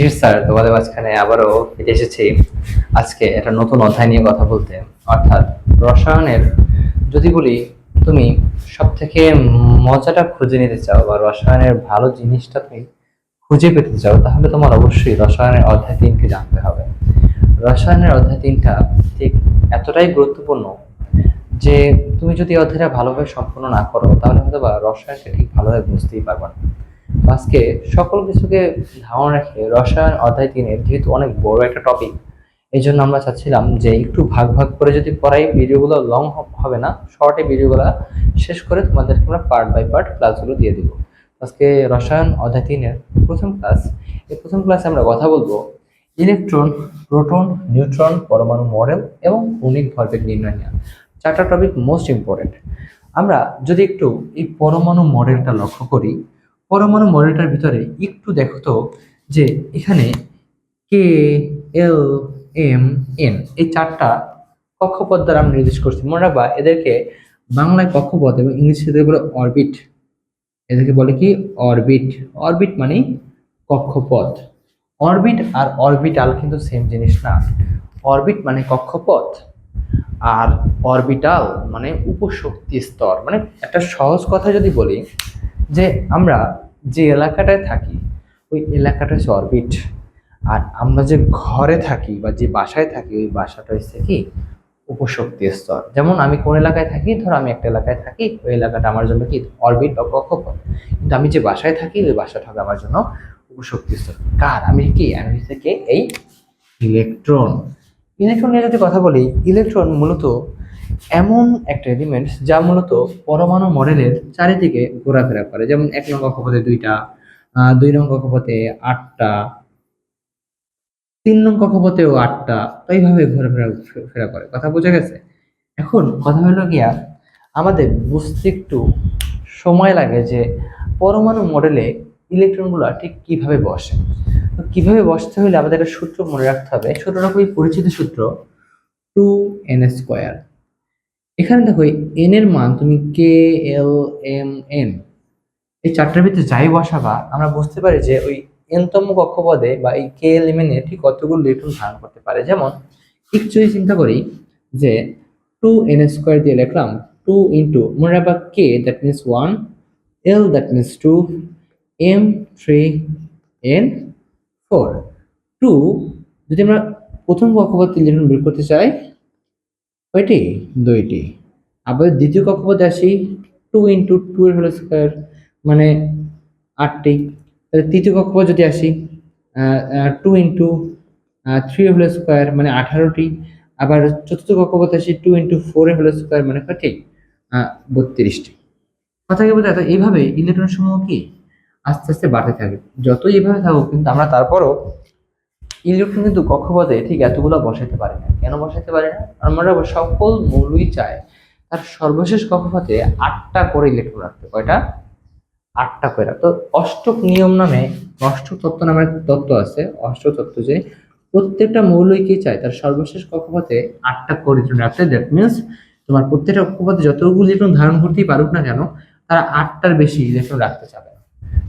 জি sir, তোমাদের মাঝখানে আবারও ফিরে এসেছি। আজকে একটা নতুন অধ্যায় নিয়ে কথা বলতে। অর্থাৎ রসায়নের, যদি বলি, তুমি সব থেকে মজাটা খুঁজে নিতে চাও বা রসায়নের ভালো জিনিসটা তুমি খুঁজে পেতে চাও, তাহলে তোমার অবশ্যই রসায়নের অধ্যায় তিনকে জানতে হবে। রসায়নের অধ্যায় তিনটা ঠিক এতটাই গুরুত্বপূর্ণ যে তুমি যদি অধ্যায়টা ভালোভাবে সম্পূর্ণ না করো, তাহলে হয়তো বা রসায়নকে ঠিক ভালোভাবে বুঝতেই পারবে না। আজকে সকল কিছুকে ধারণা রেখে রসায়ন অধ্যায় তিনের যেহেতু অনেক বড় একটা টপিক এই জন্য আমরা চাচ্ছিলাম যে একটু ভাগ ভাগ করে যদি পড়াই ভিডিওগুলো লং হবে না শর্টে ভিডিওগুলো শেষ করে তোমাদেরকে আমরা পার্ট বাই পার্ট ক্লাসগুলো দিয়ে দিব। আজকে রসায়ন অধ্যায় তিনের প্রথম ক্লাস এই প্রথম ক্লাসে আমরা কথা বলব ইলেকট্রন প্রোটন নিউট্রন পরমাণু মডেল এবং কৌণিক ভরবেগ নির্ণয় নিয়ে। চারটা টপিক মোস্ট ইম্পর্টেন্ট আমরা যদি একটু এই পরমাণু মডেলটা লক্ষ্য করি পরমাণু মডেলটার ভিতরে একটু দেখো তো, যে এখানে কে এল এম এন এই চারটা কক্ষপথ দ্বারা আমরা নির্দেশ করছি। মনে রাখবা, এদেরকে বাংলায় কক্ষপথ এবং ইংলিশে বলে অরবিট এদেরকে বলে কি? অরবিট অরবিট মানে কক্ষপথ। অরবিট আর অরবিটাল কিন্তু সেম জিনিস না। অরবিট মানে কক্ষপথ আর অরবিটাল মানে উপশক্তি স্তর। মানে একটা সহজ কথা যদি বলি, যে আমরা যে এলাকাটায় থাকি, ওই এলাকাটা হচ্ছে অরবিট। আর আমরা যে ঘরে থাকি বা যে বাসায় থাকি, ওই বাসাটা হচ্ছে কি? উপশক্তি স্তর। যেমন আমি কোন এলাকায় থাকি, ধর আমি একটা এলাকায় থাকি, ওই এলাকাটা আমার জন্য কি? অরবিট বা কক্ষপথ। কিন্তু আমি যে বাসায় থাকি, ওই বাসাটা হবে আমার জন্য উপশক্তি স্তর। কার? আমি কি? আমি হচ্ছে কি এই ইলেকট্রন। ইলেকট্রন নিয়ে যদি কথা বলি, ইলেকট্রন মূলত এমন একটা এলিমেন্ট যা মূলত পরমাণু মডেলের চারিদিকে ঘোরাফেরা করে। যেমন এক নং কক্ষপথে দুইটা দুই নং কক্ষপথে আটটা, তিন নং কক্ষপথেও আটটা, তো এইভাবে ঘোরাফেরা ফেরা করে। কথা বোঝা গেছে? এখন কথা হলো গিয়া, আমাদের বুঝতে একটু সময় লাগে যে পরমাণু মডেলে ইলেকট্রনগুলো ঠিক কীভাবে বসে। কীভাবে বসতে হলে আমাদের একটা সূত্র মনে রাখতে হবে। সূত্রটা খুবই পরিচিত সূত্র টু এন স্কোয়ার এখানে দেখো এন এর মান, তুমি কে এল এম এন এই চারটার ভিতরে যাই বসাবা, আমরা বুঝতে পারি যে ওই এনতম কক্ষপদে বা এই কে এল এম এন ঠিক কতগুলো ইলেকট্রন ধারণ করতে পারে। যেমন, একটু চিন্তা করি যে টু এন স্কোয়ার দিয়ে লিখলাম টু ইন্টু মনে রাখবা কে that means one L that means two M three N four two যদি আমরা প্রথম কক্ষপথ ইলেকট্রন বের করতে চাই কয়টি? দুইটি। আবার দ্বিতীয় কক্ষপথে আসি টু ইন্টু টু এর হোল স্কোয়ার মানে আটটি। তাহলে তৃতীয় কক্ষপথ যদি আসি two into three whole square মানে আঠারোটি। আবার চতুর্থ কক্ষপথে আসি two into four whole square মানে কয়টি? বত্রিশটি। কথা কি বোঝা তো এইভাবে ইলেকট্রন সমূহ কি? আস্তে আস্তে বাড়তে থাকে। যতই এভাবে থাকুক, কিন্তু আমরা তারপরও ইলেকট্রন কিন্তু কক্ষপথে ঠিক এতগুলো বসাইতে পারে না। কেন বসাইতে পারে না? আমরা সকল মৌলই চায় তার সর্বশেষ কক্ষপথে আটটা করে ইলেকট্রন রাখতে। কয়টা? আটটা করে। তো অষ্টক নিয়ম নামে, অষ্টক তত্ত্ব নামে একটা তত্ত্ব আছে। অষ্টক তত্ত্ব যে প্রত্যেকটা মৌলই কি চায়? তার সর্বশেষ কক্ষপথে আটটা করে ইলেকট্রন রাখতে। দ্যাট মিনস তোমার প্রত্যেকটা কক্ষপথে যতগুলো ইলেকট্রন ধারণ করতেই পারুক না কেন, তারা আটটার বেশি ইলেকট্রন রাখতে চাবে না।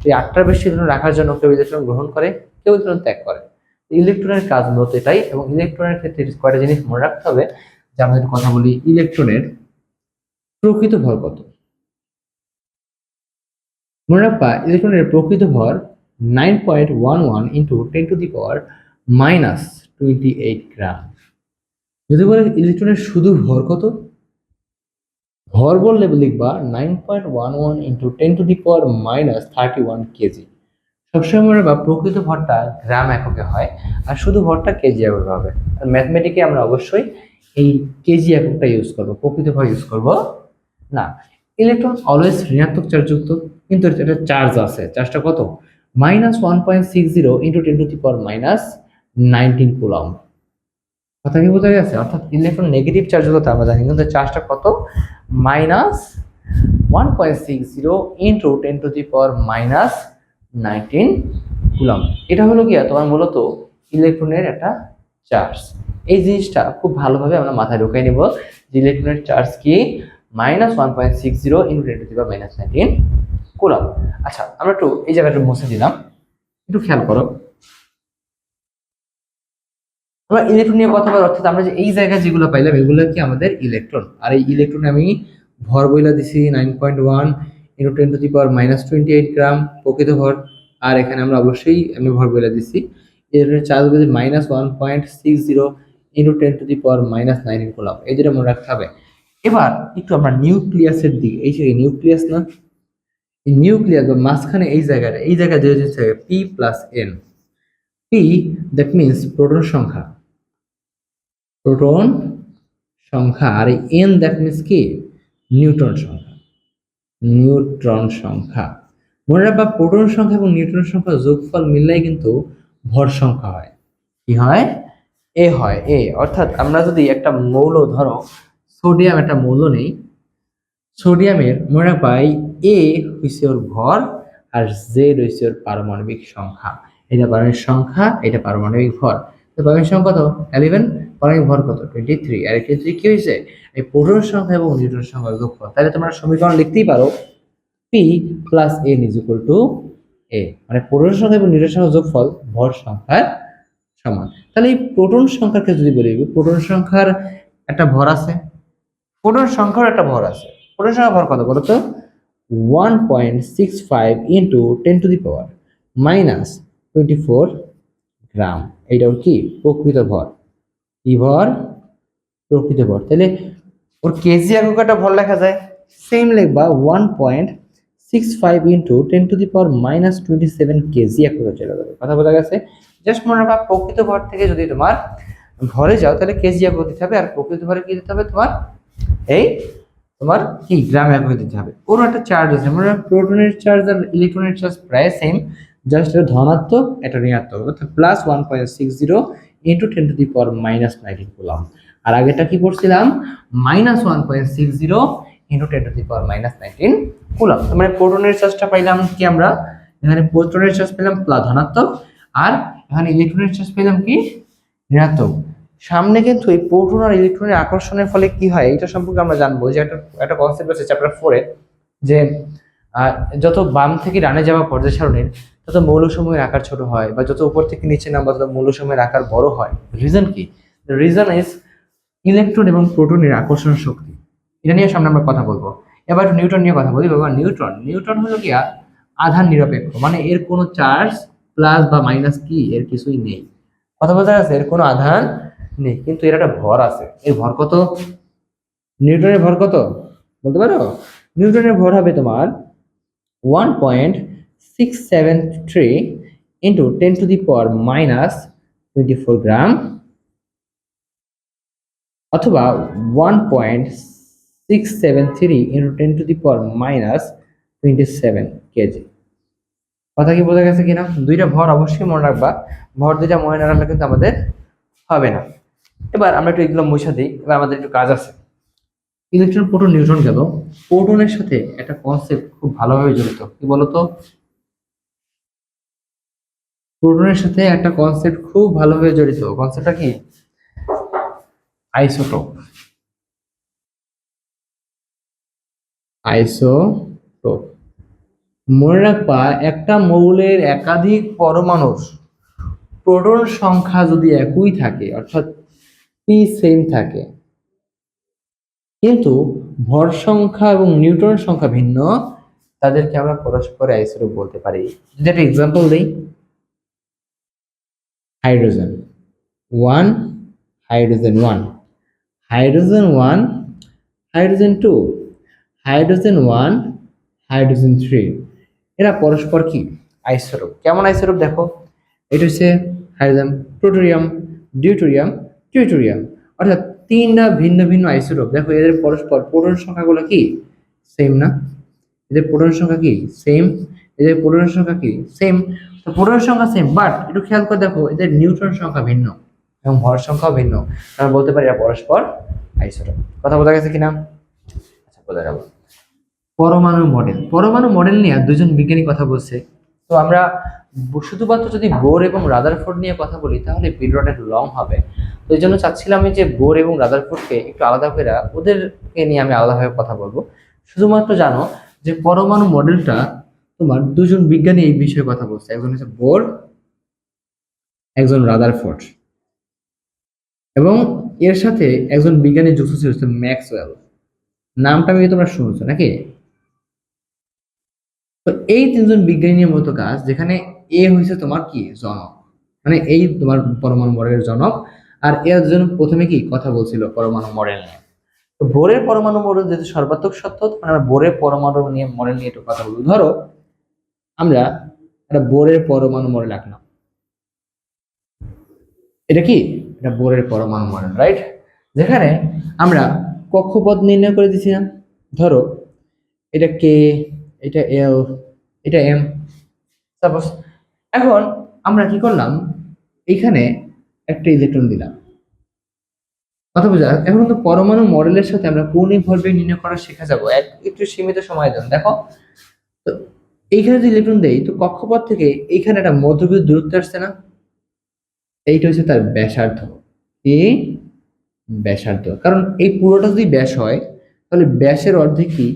এই আটটার বেশি ইলেকট্রন রাখার জন্য কেউ ইলেকট্রন গ্রহণ করে, কেউ ইলেকট্রন ত্যাগ করে। ইলেকট্রনের কাজ মূলত এটাই এবং ইলেকট্রনের ক্ষেত্রে কয়টা জিনিস মনে রাখতে হবে যে আমরা যদি কথা বলি ইলেকট্রনের প্রকৃত ভর কত? মনে রাখবা, ইলেকট্রনের প্রকৃত ভর nine point one one into ten to the power minus twenty eight gram যদি বলে ইলেকট্রনের শুধু ভর কত? ভর বললে লিখবা nine point one one into ten to the power minus thirty one kg সবসময় মনে রাখবা, প্রকৃত ভরটা গ্রাম এককে হয়, আর শুধু ভরটা কেজি এককে হবে। আর ম্যাথমেটিকে আমরা অবশ্যই এই কেজি এককটা ইউজ করব, প্রকৃত ভর ইউজ করব না। ইলেকট্রন অলওয়েজ ঋণাত্মক চার্জযুক্ত কিন্তু একটা চার্জ আছে। চার্জটা কত? Minus one point six zero into ten to the power minus nineteen coulomb কথা কি বোঝা গেছে? অর্থাৎ ইলেকট্রন নেগেটিভ চার্জ হতে আমরা জানি। কিন্তু চার্জটা কত? Minus one point six zero into ten to the power minus nineteen coulomb এটা হলো গিয়া তোমার মূলত ইলেকট্রনের একটা চার্জ এই জিনিসটা খুব ভালোভাবে আমরা মাথায় ঢুকিয়ে নিব যে ইলেকট্রনের চার্জ কি? Minus one point six zero into two minus nineteen coulomb আচ্ছা আমরা একটু এই জায়গাটা মুছে দিলাম। একটু খেয়াল করো। আমরা ইলেকট্রন নিয়ে কথা বলার অর্থাৎ আমরা যে এই জায়গায় যেগুলো পাইলাম, এগুলো কি আমাদের ইলেকট্রন আর এই ইলেকট্রন আমি ভর বইলা দিছি nine point one into ten to the power minus twenty eight gram প্রকৃত ভর। আর এখানে আমরা অবশ্যই আমি ভর বইলা দিছি। ইলেকট্রনের চার্জ বলছি minus one point six zero into ten to the power minus nineteen করলাম এই যেটা মনে রাখতে হবে। এবার একটু আমরা নিউক্লিয়াসের দিকে, এই যে নিউক্লিয়াস না? এই নিউক্লিয়াস বা মাঝখানে এই জায়গাটা, এই জায়গায় যে হচ্ছে P plus N P that means proton সংখ্যা। প্রোটন সংখ্যা। আর এন দ্যাট মিনস কি? নিউট্রন সংখ্যা। নিউট্রন সংখ্যা। মনে রাখবা, প্রোটন সংখ্যা এবং নিউট্রন সংখ্যা যোগফল মিললেই কিন্তু ভর সংখ্যা হয়। কি হয়? এ হয় এ অর্থাৎ আমরা যদি একটা মৌল, ধরো, সোডিয়াম একটা মৌল নেই, সোডিয়ামের, মনে রাখবা এ হইছে ওর ভর আর জেড হইছে ওর পারমাণবিক সংখ্যা। এটা পারমাণবিক সংখ্যা, এটা পারমাণবিক ভর। তো পারমাণবিক সংখ্যা কত? ইলেভেন পারমাণবিক ভর কত? টোয়েন্টি থ্রি আর ক্ষেত্রে কি হয়েছে? এই প্রোটন সংখ্যা এবং নিউট্রন সংখ্যা যোগফল। তাহলে তোমরা সমীকরণ লিখতেই পারো। P plus N is equal to A মানে প্রোটন সংখ্যা এবং নিউট্রন সংখ্যা যোগফল ভর সংখ্যার সমান। তাহলে এই প্রোটন সংখ্যাকে যদি বলি প্রোটন সংখ্যার একটা ভর আছে। প্রোটন সংখ্যার একটা ভর আছে। প্রোটন সংখ্যা ভর কত? বলো তো? One point six five into ten to the power minus twenty four gram এইটাও কি? প্রকৃত ভর। কি ভর প্রকৃত ভর তাহলে ওর কেজি একক একটা ভর লেখা যায়। সেম লিখবা one point six five into ten to the power minus twenty seven kg একক চলে যাবে কথা বোঝা গেছে? জাস্ট মনে রাখবা প্রকৃত ভর থেকে যদি তোমার ভরে যাও, তাহলে কেজি একক দিতে হবে, আর প্রকৃত ভরে কি দিতে হবে তোমার? এই তোমার কি? গ্রাম একক দিতে হবে। কোনো একটা চার্জ আছে মানে প্রোটনের চার্জ আর ইলেকট্রনের চার্জ প্রায় সেম জাস্ট ধনাত্মক, এটা ঋণাত্মক, অর্থাৎ plus one point six zero into ten to the power minus nineteen করলাম। আর আগেটা কি করছিলাম? Minus one point six zero into ten to the power minus nineteen coulomb মানে প্রোটনের চার্জটা পাইলাম কি আমরা? এখানে প্রোটনের চার্জ পেলাম প্লাস ধনাত্মক। আর এখানে ইলেকট্রনের চার্জ পেলাম কি? ঋণাত্মক। সামনে কিন্তু এই প্রোটন আর ইলেকট্রনের আকর্ষণের ফলে কি হয়? এটা সম্পর্কে আমরা জানব। যে একটা একটা কনসেপ্ট আছে চ্যাপ্টার ফোরে যে যত বাম থেকে ডানে যাওয়া পর্যায় সারণীর তত মৌলসমূহের আকার ছোট হয় বা যত উপর থেকে নিচে নামবা, তত মৌলসমূহের আকার বড় হয়। রিজন কি? রিজন ইজ ইলেকট্রন এবং প্রোটনের আকর্ষণ শক্তি। এটা নিয়ে সামনে আমরা কথা বলব। এবার নিউটন নিয়ে কথা বলি বাবা নিউটন নিউটন হলো কি আধান নিরপেক্ষ মানে এর কোনো চার্জ প্লাস বা মাইনাস কি, এর কিছুই নেই। কথা বলতে আছে এর কোনো আধান নেই, কিন্তু এর একটা ভর আছে। এর ভর কত? নিউটনের ভর কত? বলতে পারো? নিউটনের ভর হবে তোমার one point six seven three into ten to the power minus twenty four gram অথবা one point six seven three into ten to the power minus twenty seven kg কথা কি বোঝা গেছে কিনা? দুইটা ভর অবশ্যই মনে রাখবা। ভর দুইটা মনে না রাখলে কিন্তু আমাদের হবে না। এবার আমরা একটু এগুলো মুছা দিই। এবার আমাদের একটু কাজ আছে। ইলেকট্রন প্রোটন নিউট্রন গেল প্রোটনের সাথে একটা কনসেপ্ট খুব ভালোভাবে জড়িত। কি বলতো? প্রোটনের সাথে একটা কনসেপ্ট খুব ভালোভাবে জড়িত। কনসেপ্টটা কি? আইসোটোপ আইসোটোপ মনে রাখবা, একটা মৌলের একাধিক পরমাণুর প্রোটন সংখ্যা যদি একই থাকে, অর্থাৎ পি সেম থাকে, কিন্তু ভর সংখ্যা এবং নিউটন সংখ্যা ভিন্ন, তাদেরকে আমরা পরস্পরে আইসোটোপ বলতে পারি। যদি একটা এক্সাম্পল দিই hydrogen. One hydrogen one. Hydrogen one, hydrogen two. Hydrogen one, hydrogen three. এরা পরস্পর কি? আইসোটোপ। কেমন আইসোটোপ দেখো? এটা হচ্ছে হাইড্রোজেন প্রোটোরিয়াম, ডিউটোরিয়াম, টিউটোরিয়াম। অর্থাৎ তিনটা ভিন্ন ভিন্ন আইসোটোপ। দেখো, এদের পরস্পর প্রোটন সংখ্যাগুলো কি? সেম না? এদের প্রোটন সংখ্যা কি? সেম এদের প্রোটন সংখ্যা কি? সেম তো প্রোটন সংখ্যা সেম বাট একটু খেয়াল করে দেখো, এদের নিউট্রন সংখ্যা ভিন্ন এবং ভর সংখ্যাও ভিন্ন। আমরা বলতে পারি এরা পরস্পর আইসোটোপ কথা বোঝা গেছে কিনা? আচ্ছা বোঝা গেল। পরমাণু মডেল পরমাণু মডেল নিয়ে দুজন বিজ্ঞানী কথা বলছে। তো আমরা শুধুমাত্র যদি বোর এবং রাদারফোর্ড নিয়ে কথা বলি, তাহলে একটু লং হবে। তো এই জন্য চাচ্ছিলাম যে বোর এবং রাদারফোর্ডকে একটু আলাদা করে, ওদেরকে নিয়ে আমি আলাদাভাবে কথা বলব। শুধুমাত্র জানো যে পরমাণু মডেলটা তোমার দুজন বিজ্ঞানী এই বিষয়ে কথা বলছে। একজন হচ্ছে বোর, একজন রাদারফোর্ড। এবং এর সাথে একজন বিজ্ঞানী যুক্ত ছিল ম্যাক্সওয়েল। নামটা আমি তোমরা শুনছো নাকি? তো এই তিনজন বিজ্ঞানী নিয়ে মূলত কাজ, যেখানে এ হয়েছে তোমার কি? জনক। মানে এই তোমার পরমাণু মডেলের জনক। আর এর জন্য প্রথমে কি কথা বলছিল পরমাণু মডেল নিয়ে? তো বোরের পরমাণু মডেল যেহেতু সর্বাত্মক সত্য আমরা বোরের পরমাণু নিয়ে মডেল নিয়ে একটু কথা বলব। ধরো আমরা একটা বোরের পরমাণু মডেল রাখলাম এটা কি? এটা বোরের পরমাণু মডেল রাইট যেখানে আমরা কক্ষপথ নির্ণয় করে দিয়েছিলাম। ধরো, এটা কে, এটা এল, এটা এম। সাপোজ এখন আমরা কি করলাম? এইখানে একটা ইলেকট্রন দিলাম। কথা বোঝা, এখন কিন্তু পরমাণু মডেলের সাথে আমরা কৌণিক ভরবেগ নির্ণয় করা শেখা যাব? এক, একটু সীমিত সময় দেন, দেখো। তো এইখানে যদি ইলেকট্রন দেই, তো কক্ষপথ থেকে এইখানে একটা মধ্যবিন্দু দূরত্ব আসছে না? এইটা হচ্ছে তার ব্যাসার্ধ। কি? ব্যাসার্ধ। কারণ এই পুরোটা যদি ব্যাস হয়, তাহলে ব্যাসের অর্ধেক কি?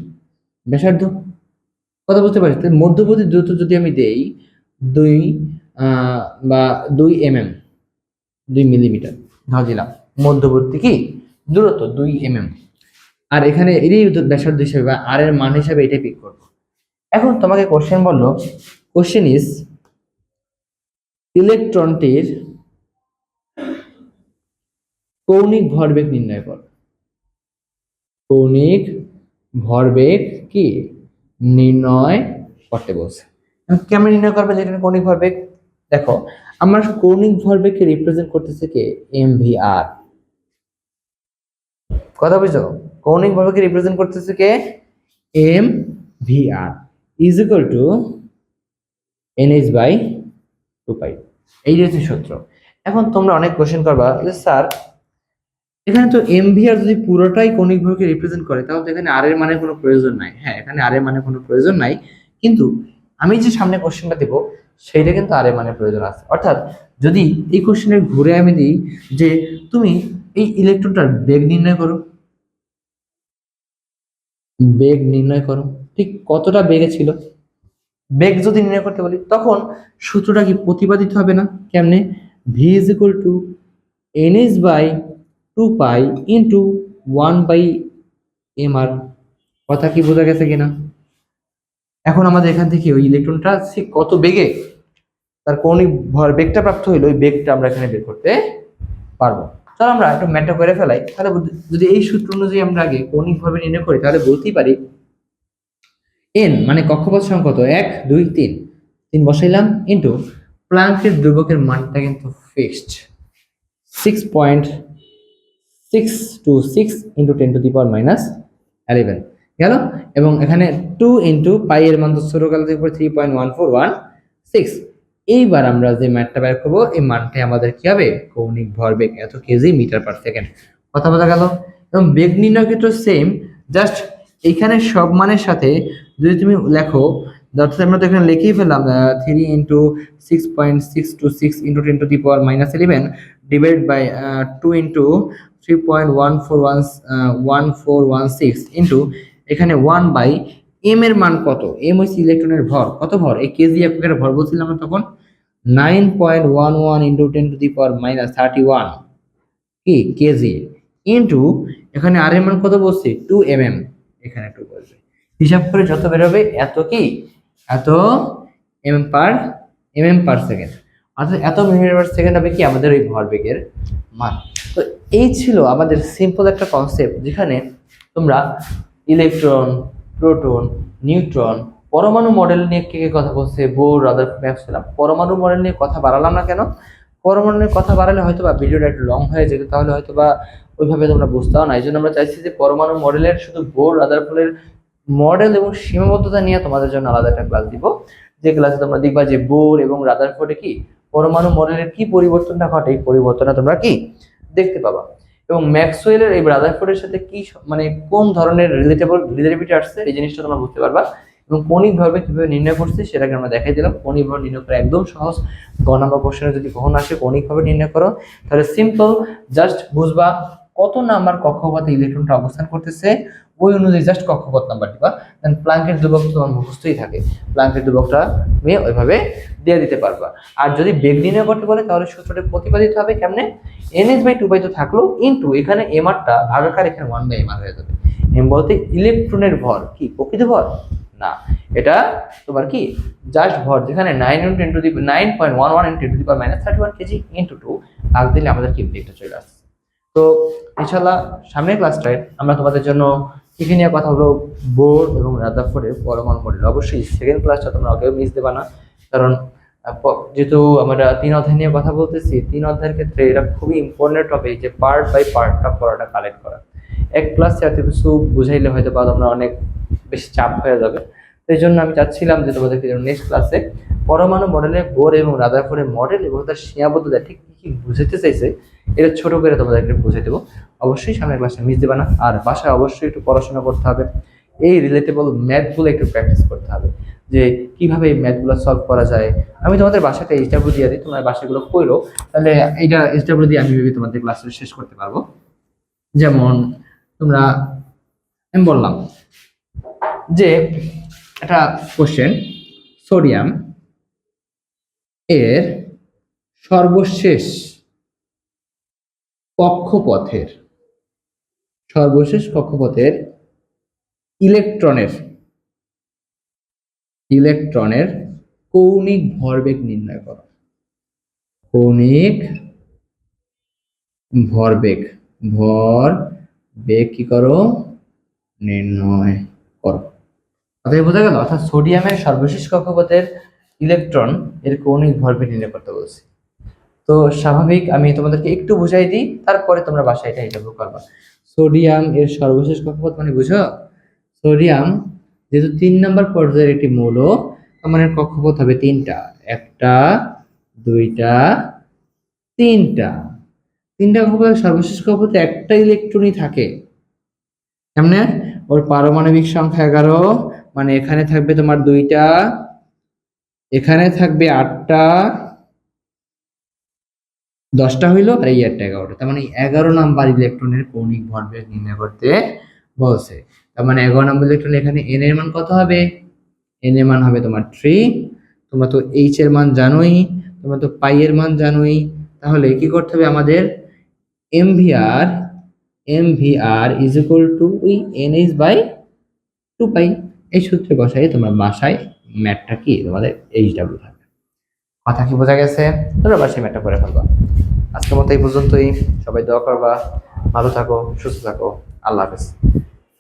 ব্যাসার্ধ। কথা বুঝতে পারছি মধ্যবর্তী দূরত্ব যদি আমি দেই, দুই বা দুই এম এম দুই মিলিমিটার, ধর দিলাম মধ্যবর্তী কি? দূরত্ব, দুই এম এম আর এখানে এরই ব্যাসার্ধ হিসেবে বা আর এর মান হিসাবে এটাই পিক করব। এখন তোমাকে কোশ্চেন বলল কোশ্চেন ইজ ইলেকট্রনটির কৌণিক ভরবেগ নির্ণয় কর। কৌণিক ভরবেগ কি? নির্ণয় করতে বলছে। কেমন নির্ণয় করবে যেখানে কৌণিক ভরবেগ? দেখো, আমার কৌণিক ভরবেগকে রিপ্রেজেন্ট করতেছে কে? এম ভি আর কথা বুঝছ? কৌণিক ভরবেগকে রিপ্রেজেন্ট করতেছে কে? M V R is equal to H by two pi এই হচ্ছে সূত্র। এখন তোমরা অনেক কোশ্চেন করবা যে, স্যার, এখানে তো এমভিআর যদি পুরোটাই কৌণিক ভরকে রিপ্রেজেন্ট করে, তাহলে তো এখানে আর এর মানে কোনো প্রয়োজন নাই। হ্যাঁ এখানে আর এর মানে কোনো প্রয়োজন নাই। কিন্তু আমি যে সামনে কোশ্চেনটা দেবো, সেইটা কিন্তু আর এর মানে প্রয়োজন আছে। অর্থাৎ যদি এই কোশ্চেনের ঘুরে আমি দিই যে, তুমি এই ইলেকট্রনটার বেগ নির্ণয় করো। বেগ নির্ণয় করো। ঠিক কতটা বেগে ছিল? বেগ যদি নির্ণয় করতে বলি, তখন সূত্রটা কি প্রতিপাদিত হবে না? কেমনে? V is equal to N S by two pi into one by M R কথা কি বোঝা গেছে কিনা? এখন আমাদের এখান থেকে ওই ইলেকট্রনটা সে কত বেগে? তার কৌণিক ভর বেগটা প্রাপ্ত হইল, ওই বেগটা আমরা এখানে বের করতে পারব। চলো আমরা একটু ম্যাটটা করে ফেলাই। তাহলে যদি এই সূত্র অনুযায়ী আমরা আগে কৌণিক ভাবে নির্ণয় করি, তাহলে বলতেই পারি এন মানে কক্ষপথ সংখ্যা কত? এক, দুই, তিন। তিন বসাইলাম ইন্টু প্লাঙ্কের ধ্রুবকের মানটা কিন্তু fixed six point six two six into ten to the power minus eleven গেল? এবং এখানে টু ইন্টু পাই এর মান তো ছোটকাল থেকে three point one four one six এইবার আমরা যে ম্যাথটা বের করব, এই মানটাই আমাদের কি হবে? কৌণিক ভরবেগ, এত কেজি মিটার পার সেকেন্ড কথা বোঝা গেল? এবং বেগ নির্ণয় ক্ষেত্রে সেম জাস্ট এইখানে সব মানের সাথে যদি তুমি লেখো অর্থাৎ আমরা তো এখানে লিখেই ফেললাম three into six point six two six into ten to the power minus eleven divide by two into three point one four one one four one six into এখানে ওয়ান বাই এম এর মান কত? M হচ্ছে ইলেকট্রনের ভর। কত ভর? এই কেজি এককের ভর বলছিলাম আমরা তখন। Nine point one one into ten to the power minus thirty one কি? কেজি ইন্টু এখানে আর এর মান কত বলছি? টু এম এম এখানে টু বলবে হিসাব করে যত বেরোবে এত কি? এত M per, M M per second. অর্থাৎ এত মিলিমিটার পার সেকেন্ড হবে কি? আমাদের ওই ভরবেগের মান। তো এই ছিল আমাদের সিম্পল একটা কনসেপ্ট যেখানে তোমরা ইলেকট্রন প্রোটন নিউট্রন পরমাণু মডেল নিয়ে কে কে কথা বলছে বোর রাদার ম্যাপছিলাম পরমাণু মডেল নিয়ে কথা বাড়ালাম না কেন? পরমাণু নিয়ে কথা বাড়ালে হয়তো বা ভিডিওটা একটু লং হয়ে যেত, তাহলে হয়তো বা ওইভাবে তোমরা বুঝতেও না। এই জন্য আমরা চাইছি যে পরমাণু মডেলের শুধু বোর রাদারফোর্ডের মডেল এবং সীমাবদ্ধতা নিয়ে তোমাদের জন্য আলাদা একটা ক্লাস দিব। যে ক্লাসে তোমরা দেখবা যে বোর এবং রাদারফোর্ডে কি পরমাণু মডেলের কি পরিবর্তনটা ঘটে, এই পরিবর্তনটা তোমরা কি দেখতে পাবা। এবং ম্যাক্সওয়েলের এই রাদার রাদারফোর্ডের সাথে কি মানে কোন ধরনের রিলেটেবল রিলেটিভিটি আসছে, এই জিনিসটা তোমরা বুঝতে পারবা। এবং কৌণিক ভাবে কীভাবে নির্ণয় করছে সেটাকে আমরা দেখাই দিলাম। কৌণিক ভাবে নির্ণয় করা একদম সহজ। গ নাম্বার কোশ্চেনে যদি কখনো আসে কৌণিক ভাবে নির্ণয় করো। তাহলে সিম্পল জাস্ট বুঝবা কত নাম্বার কক্ষপথে ইলেকট্রনটা অবস্থান করতেছে ওই অনুযায়ী জাস্ট কক্ষপথ নাম্বার দিবা দেন প্লাঙ্কের ধ্রুবক তোমার মুখস্থই থাকে। প্লাঙ্কের ধ্রুবকটা তুমি ওইভাবে দিয়ে দিতে পারবা। আর যদি বেগ নির্ণয় করতে বলে, তাহলে সূত্রটি প্রতিপাদিত হবে কেমনে? N S by two by তো থাকল ইন্টু এখানে এম আরটা ভাগাকার, এখানে ওয়ান বাই এম আর হয়ে যাবে। এম বলতে ইলেকট্রনের ভর। কি, প্রকৃত ভর? না। এটা তোমার কি? জাস্ট ভর। যেখানে nine into ten to the nine point one one into to the power minus thirty one kg into two ভাগ দিলে আমাদের কি বেগটা চলে আসছে। তো ইনশাল্লাহ সামনের ক্লাসটায় আমরা তোমাদের জন্য কি নিয়ে কথা হলো? বোর এবং রাদাফোর্ডের পরমাণু মডেল। অবশ্যই সেকেন্ড ক্লাসটা তোমরা কেউ মিস দেবা না। কারণ যেহেতু আমরা তিন অধ্যায় নিয়ে কথা বলতেছি, তিন অধ্যায়ের ক্ষেত্রে এটা খুবই ইম্পর্টেন্ট হবে যে পার্ট বাই পার্টটা পড়াটা কালেক্ট করা। এক ক্লাসে এত কিছু বুঝাইলে হয়তো বা তোমরা অনেক বেশি চাপ হয়ে যাবে। এই জন্য আমি চাচ্ছিলাম যে তোমাদেরকে নেক্সট ক্লাসে পরমাণু মডেলের বোর এবং রাদারফোর্ডের মডেল এবং তার সীমাবদ্ধতা ঠিক কি কি বুঝাতে চাইছে, এটা ছোট করে তোমাদেরকে বুঝে দেবো। অবশ্যই সামনের ক্লাসে মিস দেবে না, আর বাসায় অবশ্যই একটু পড়াশোনা করতে হবে, এই রিলেটেবল ম্যাথগুলো একটু প্র্যাকটিস করতে হবে, যে কীভাবে এই ম্যাথগুলো সলভ করা যায়। আমি তোমাদের বাসাতে এইচডাব্লিউ দিয়ে দিই, তোমরা বাসাগুলো করো তাহলে এইটা এইচডাব্লিউ দিয়ে আমি ভেবে তোমাদের ক্লাসটা শেষ করতে পারব। যেমন তোমরা, আমি বললাম যে একটা কোশ্চেন সোডিয়াম এর সর্বশেষ কক্ষপথের সর্বশেষ কক্ষপথের ইলেকট্রনের ইলেকট্রনের কৌণিক ভরবেগ নির্ণয় করো। কৌণিক ভরবেগ ভর বেগ কি করো? নির্ণয় অতএব বোঝা গেল, অর্থাৎ সোডিয়ামের সর্বশেষ কক্ষপথের ইলেকট্রন এর কৌণিক ভরবেগ নির্ণয় করতে বলছি। তো স্বাভাবিক, আমি তোমাদেরকে একটু বুঝাই দিই, তারপরে তোমরা বাসায় এটা এটা করবা। সোডিয়াম এর সর্বশেষ কক্ষপথ মানে বুঝো? সোডিয়াম যেহেতু তিন নম্বর পর্যায়ের একটি মৌল মানে কক্ষপথ হবে তিনটা। একটা, দুইটা, তিনটা। তিনটা কক্ষপথের সর্বশেষ কক্ষপথে একটা ইলেকট্রনই থাকে। কেমনে? ওর পারমাণবিক সংখ্যা এগারো মানে এখানে থাকবে তোমার দুইটা, এখানে থাকবে আটটা, দশটা হইল আর এই একটা এগারোটা। তার মানে এগারো নাম্বার ইলেকট্রনের কৌণিক ভরবেগ নির্ণয় করতে বলছে। তার মানে এগারো নাম্বার ইলেকট্রন এখানে এন এর মান কত হবে? এন এর মান হবে তোমার থ্রি তোমরা তো এইচ এর মান জানোই, তোমরা তো পাই এর মান জানোই। তাহলে কি করতে হবে আমাদের? M V R M V R is equal to we N H by two pi এই সূত্রে বসাই তোমার বাসায় ম্যাটটা কি? তোমাদের এইচ ডাব্লিউ থাকবে। কথা কি বোঝা গেছে? তোমরা বাসায় ম্যাটটা করে ফেলবা। আজকের মতো এই পর্যন্তই। সবাই দোয়া করবা। ভালো থাকো, সুস্থ থাকো। আল্লাহ হাফেজ।